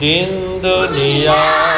দিন দুনিয়া।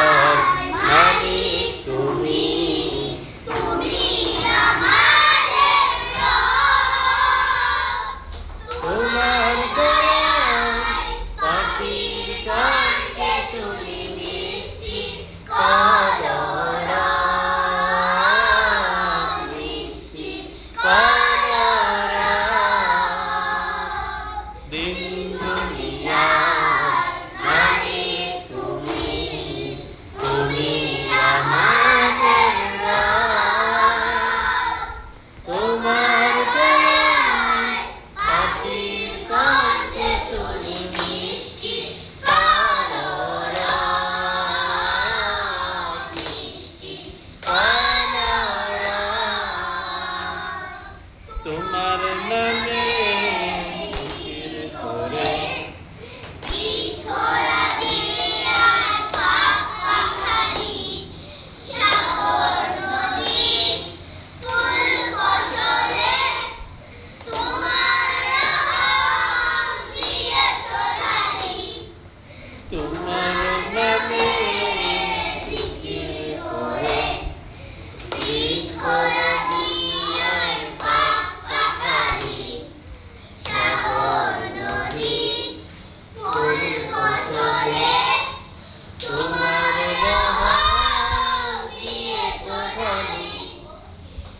তোমার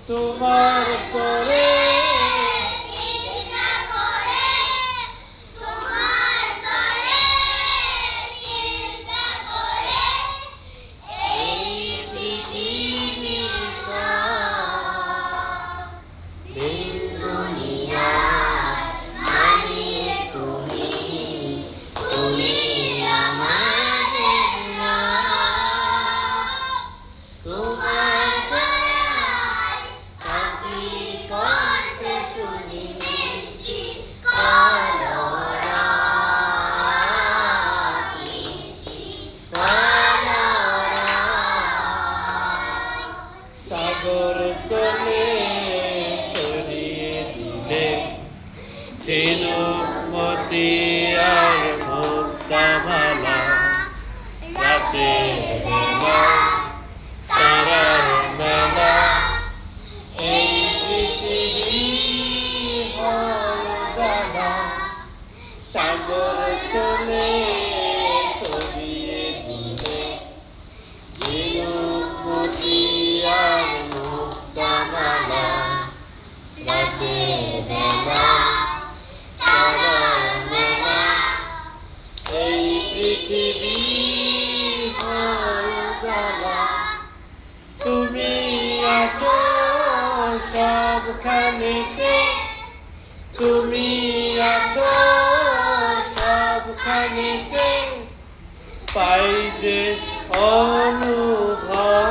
তোমার পরে পৃথিবী হয়ে তুমি আছো সবখানেতে। তুমি আছো সবখানেতে। পাই যে অনুভব